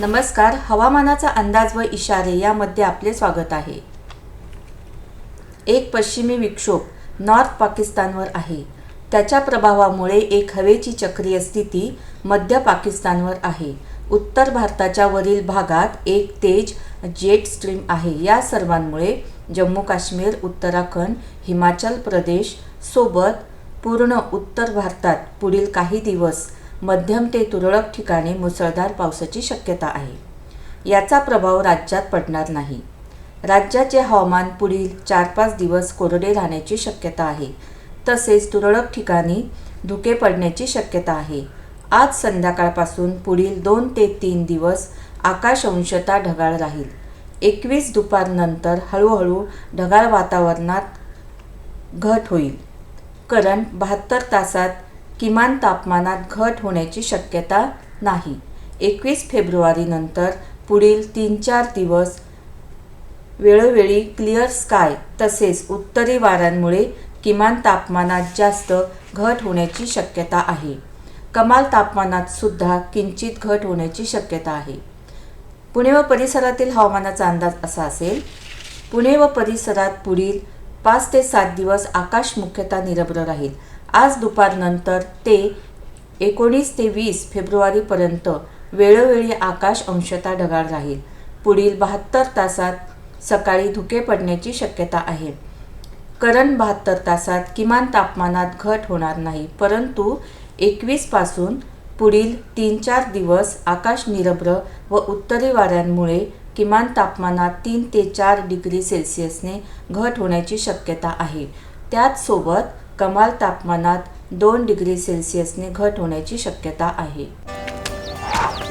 नमस्कार हवामानाचा अंदाज व इशारे यामध्ये आपले स्वागत आहे. एक पश्चिमी विक्षोभ नॉर्थ पाकिस्तानवर आहे. त्याच्या प्रभावामुळे एक हवेची चक्रीय स्थिती मध्य पाकिस्तानवर आहे. उत्तर भारताच्या वरील भागात एक तेज जेट स्ट्रीम आहे. या सर्वांमुळे जम्मू काश्मीर उत्तराखंड हिमाचल प्रदेश सोबत पूर्ण उत्तर भारतात पुढील काही दिवस मध्यम ते तुरळक ठिकाणी मुसळधार पावसाची शक्यता आहे. याचा प्रभाव राज्यात पडणार नाही. राज्याचे हवामान पुढील चार पाच दिवस कोरडे राहण्याची शक्यता आहे. तसेच तुरळक ठिकाणी धुके पडण्याची शक्यता आहे. आज संध्याकाळपासून पुढील दोन ते तीन दिवस आकाश अंशतः ढगाळ राहील. एकवीस दुपारनंतर हळूहळू ढगाळ वातावरणात घट होईल. कारण बहात्तर तासात किमान तापमानात घट होण्याची शक्यता नाही. एकवीस फेब्रुवारीनंतर पुढील तीन चार दिवस वेळोवेळी क्लिअर स्काय तसेच उत्तरी वाऱ्यांमुळे किमान तापमानात जास्त घट होण्याची शक्यता आहे. कमाल तापमानात सुद्धा किंचित घट होण्याची शक्यता आहे. पुणे व परिसरातील हवामानाचा अंदाज असा असेल पुणे व परिसरात पुढील पाच ते सात दिवस आकाश मुख्यतः निरभ्र राहील. आज दुपारनंतर ते एकोणीस ते वीस फेब्रुवारीपर्यंत वेळोवेळी आकाश अंशतः ढगाळ राहील. पुढील बहात्तर तासात सकाळी धुके पडण्याची शक्यता आहे. करण बहात्तर तासात किमान तापमानात घट होणार नाही परंतु एकवीसपासून पुढील तीन चार दिवस आकाश निरभ्र व उत्तरी वाऱ्यांमुळे किमान तापमानात तीन ते चार डिग्री सेल्सिअसने घट होण्याची शक्यता आहे. त्याचसोबत कमाल तापमानात दोन डिग्री सेल्सिअसने घट होण्याची शक्यता आहे.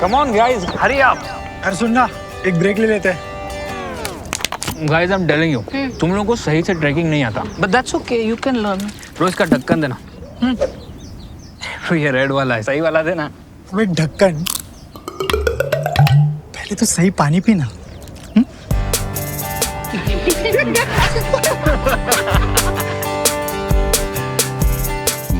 कम ऑन गाइस हरी अरे सुन ना एक ब्रेक ले लेते. हैं guys I am telling you तुम लोगों को सही से ट्रैकिंग नहीं आता. But that's okay, you can learn. रोज का ढक्कन देना. तो ये रेड वाला है सही वाला देना. अब ढक्कन. पहले तो सही पानी पीना.